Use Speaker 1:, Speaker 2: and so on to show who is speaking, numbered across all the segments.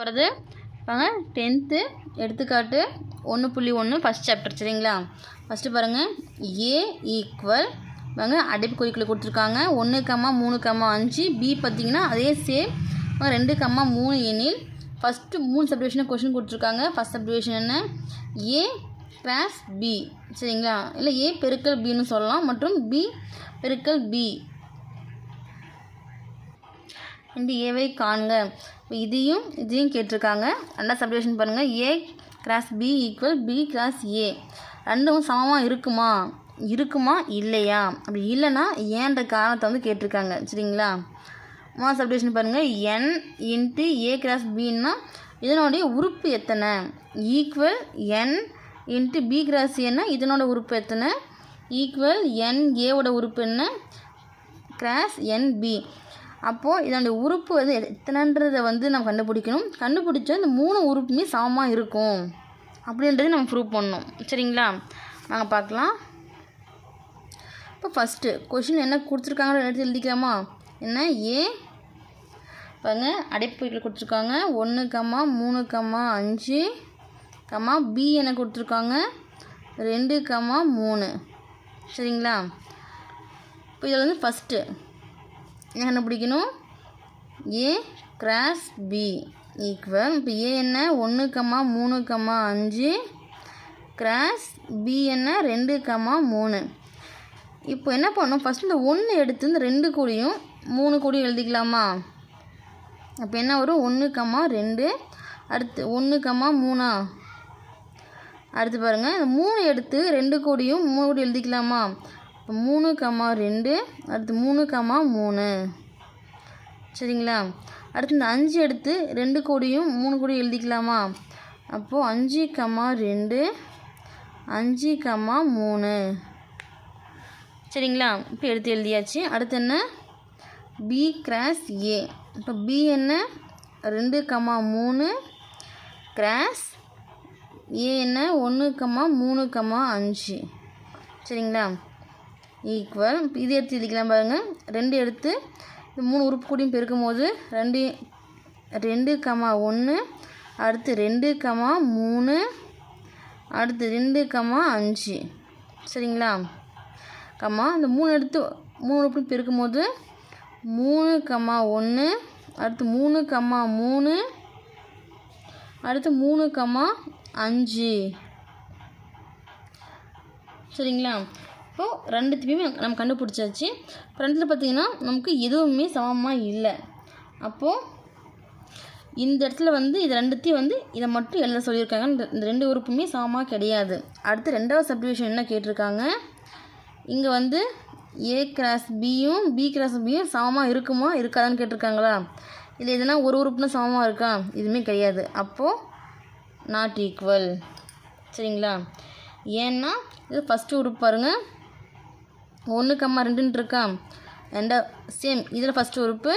Speaker 1: போகிறது பாருங்க டென்த்து எடுத்துக்காட்டு ஒன்று புள்ளி ஒன்று ஃபஸ்ட் சாப்டர் சரிங்களா? ஃபஸ்ட்டு பாருங்கள் ஏ ஈக்குவல் பாருங்க அடைப்புக்குறிக்குள்ள கொடுத்துருக்காங்க. ஒன்று கம்மா மூணு கம்மா அஞ்சு பி பார்த்தீங்கன்னா அதே சேம் ரெண்டு கம்மா மூணு எண்ணில் ஃபஸ்ட்டு மூணு சப்டிவிஷனை கொஷின் கொடுத்துருக்காங்க. ஃபஸ்ட் சப்டிவிஷன் என்ன? ஏ கிராஸ் பி சரிங்களா? இல்லை ஏ பெருக்கல் பின்னு சொல்லலாம் மற்றும் பி பெருக்கல் பி இந்த ஏவை காண்க. இதையும் இதையும் கேட்டிருக்காங்க. நல்லா சப்டிவிஷன் பாருங்கள் A cross B equal B cross A ரெண்டும் சமமாக இருக்குமா? இருக்குமா? இல்லையா? அப்படி இல்லைன்னா ஏன்ற காரணத்தை வந்து கேட்டிருக்காங்க. சரிங்களா? மூணாவது சப்டிவிஷன் பாருங்கள் என் இன்ட்டு ஏ கிராஸ் பின்னா இதனுடைய உறுப்பு எத்தனை? Equal n into B cross ஏன்னா இதனோட உறுப்பு எத்தனை? ஈக்குவல் என் ஏவோட உறுப்பு என்ன? கிராஸ் என்பி அப்போது இதனுடைய உறுப்பு வந்து எத்தனைன்றதை வந்து நம்ம கண்டுபிடிக்கணும். கண்டுபிடிச்சா இந்த மூணு உறுப்புமே சமமாக இருக்கும். அப்படின்றத நம்ம ப்ரூவ் பண்ணணும். சரிங்களா? நாங்கள் பார்க்கலாம். இப்போ ஃபஸ்ட்டு கொஷின் என்ன கொடுத்துருக்காங்கன்னு எடுத்து எழுதிக்கலாமா? என்ன? ஏ. பாருங்க அடைப்புகள் கொடுத்துருக்காங்க. ஒன்று கம்மா மூணு கம்மா அஞ்சு கம்மா பி என்ன கொடுத்துருக்காங்க? ரெண்டு கம்மா மூணு. சரிங்களா? இப்போ இதில் வந்து ஃபஸ்ட்டு கண்டுபிடிக்கணும்? ஏ கிராஸ் பி ஈக்குவல் இப்போ ஏ என்ன? ஒன்று கம்மா மூணு கம்மா அஞ்சு. கிராஸ் பி என்ன? ரெண்டு கம்மா மூணு. இப்போ என்ன பண்ணணும்? ஃபஸ்ட் இந்த ஒன்று எடுத்து இந்த ரெண்டு கூடியும் மூணு கூடியும் எழுதிக்கலாமா? அப்போ என்ன வரும்? ஒன்று கம்மா ரெண்டு. அடுத்து ஒன்று கம்மா மூணா? அடுத்து பாருங்கள் இந்த மூணு எடுத்து ரெண்டு கோடியும் மூணு கோடி எழுதிக்கலாமா? இப்போ மூணு கம்மா ரெண்டு அடுத்து மூணு கம்மா மூணு. சரிங்களா? அடுத்து இந்த அஞ்சு எடுத்து ரெண்டு கோடியும் மூணு கோடி எழுதிக்கலாமா? அப்போது அஞ்சு கம்மா ரெண்டு அஞ்சு கம்மா மூணு. சரிங்களா? இப்போ எடுத்து எழுதியாச்சு. அடுத்து என்ன? பி கிராஸ் ஏ இப்போ பி என்ன? ரெண்டு கம்மா மூணு கிராஸ் ஏ என்ன? ஒன்று கம்மா மூணு கம்மா அஞ்சு. சரிங்களா? ஈக்குவல் இது எடுத்து எழுதிக்கலாம் பாருங்கள் ரெண்டு எடுத்து இந்த மூணு உறுப்பு கூடியும் பெருக்கும் போது ரெண்டு ரெண்டு கமா ஒன்று அடுத்து ரெண்டு கமா மூணு அடுத்து ரெண்டு கமா அஞ்சு. சரிங்களா? கம்மா இந்த மூணு எடுத்து மூணு உறுப்பு பெருக்கும் போது மூணு கமா ஒன்று அடுத்து மூணு கம்மா மூணு அடுத்து மூணு கம்மா அஞ்சு. சரிங்களா? இப்போது ரெண்டுத்தையுமே நம்ம கண்டுபிடிச்சாச்சு. இப்போ பார்த்திங்கன்னா பார்த்தீங்கன்னா நமக்கு எதுவுமே சமமாக இல்லை. அப்போது இந்த இடத்துல வந்து இது ரெண்டுத்தையும் வந்து இதை மட்டும் எழுத சொல்லியிருக்காங்க. இந்த இந்த ரெண்டு உறுப்புமே சமமாக கிடையாது. அடுத்து ரெண்டாவது சப்டிவிஷன் என்ன கேட்டிருக்காங்க? இங்கே வந்து ஏ கிராஸ் பியும் பி கிராஸ் பியும் சமமாக இருக்குமா இருக்காதான்னு கேட்டிருக்காங்களா? இல்லை எதுனா ஒரு உறுப்புனா சமமாக இருக்கா? இதுவுமே கிடையாது. அப்போது நாட் ஈக்குவல் சரிங்களா? ஏன்னா இது ஃபஸ்ட்டு உறுப்பு பாருங்கள் ஒன்று கம்மா ரெண்டுன்னு இருக்கா? ரெண்டா சேம் இதில் ஃபஸ்ட்டு உறுப்பு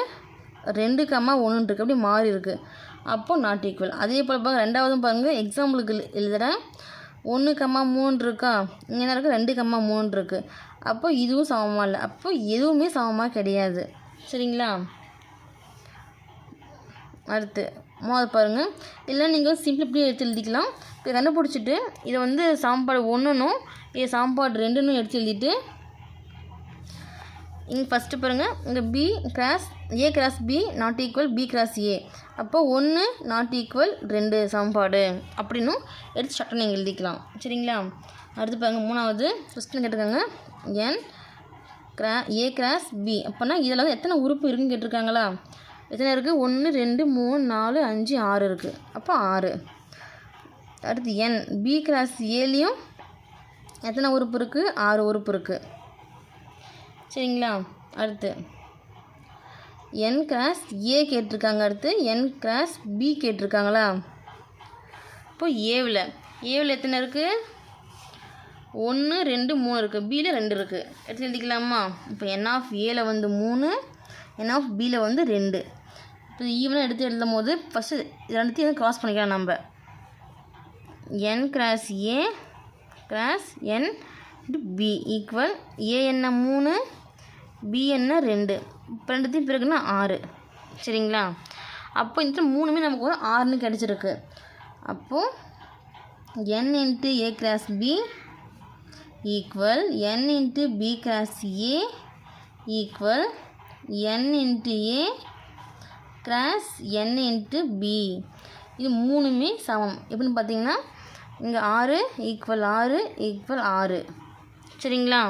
Speaker 1: ரெண்டு கம்மா ஒன்றுன்னு இருக்குது அப்படி மாறி இருக்குது அப்போது நாட் ஈக்குவல் அதே போல் பாருங்கள் ரெண்டாவதும் பாருங்கள் எக்ஸாம்பிளுக்கு எழுதுகிறேன் ஒன்று கம்மா மூணு இருக்கா? இங்கே என்ன இருக்குது ரெண்டு கம்மா மூணு இருக்குது அப்போ இதுவும் சமமாக இல்லை. அப்போ எதுவுமே சமமாக கிடையாது. சரிங்களா? அடுத்து மோத பாருங்கள் இல்லை நீங்கள் சிம்பிள் இப்படி எடுத்து எழுதிக்கலாம். இப்போ கண்டுபிடிச்சிட்டு இதை வந்து சாம்பாடு ஒன்றுனும் இதை சாம்பாடு ரெண்டுன்னு எடுத்து எழுதிட்டு இங்கே ஃபஸ்ட்டு பாருங்கள் இங்கே B cross A cross B not equal B cross A அப்போ ஒன்று நாட் ஈக்குவல் ரெண்டு சமன்பாடு. அப்படின்னும் எடுத்து சட்டம் நீங்கள் எழுதிக்கலாம். சரிங்களா? அடுத்து பாருங்கள் மூணாவது கொஸ்டின் கேட்டிருக்காங்க. என் கிரா ஏ கிராஸ் பி அப்போனா இதில் வந்து எத்தனை உறுப்பு இருக்குன்னு கேட்டிருக்காங்களா? எத்தனை இருக்குது ஒன்று ரெண்டு மூணு நாலு அஞ்சு ஆறு இருக்குது அப்போ ஆறு. அடுத்து என் பி கிராஸ் ஏலேயும் எத்தனை உறுப்பு இருக்குது ஆறு உறுப்பு இருக்குது சரிங்களா? அடுத்து. என் கிராஸ் ஏ கேட்டிருக்காங்க. அடுத்து என் கிராஸ் பி கேட்டிருக்காங்களா? இப்போ ஏவில் ஏவில் எத்தனை இருக்குது ஒன்று ரெண்டு மூணு இருக்குது பியில் ரெண்டு இருக்குது எடுத்து எழுதிக்கலாமா? இப்போ என் ஆஃப் ஏல வந்து மூணு என் ஆஃப் பியில் வந்து ரெண்டு. இப்போ ஈவனாக எடுத்து எழுதும் போது ஃபஸ்ட்டு இது ரெண்டுத்தையும் க்ராஸ் பண்ணிக்கலாம் நம்ம. N cross A cross n B equal A என்ன? மூணு பிஎன்னா ரெண்டு. இப்போ ரெண்டுத்தையும் பிறகுனா ஆறு. சரிங்களா? அப்போ இந்த மூணுமே நமக்கு ஒரு ஆறுன்னு கிடச்சிருக்கு. அப்போது n into A cross B equal n into B cross A equal n into A cross n into B இது மூணுமே சமம். எப்படின்னு பார்த்தீங்கன்னா இங்கே ஆறு ஈக்குவல் ஆறு ஈக்குவல் ஆறு. சரிங்களா?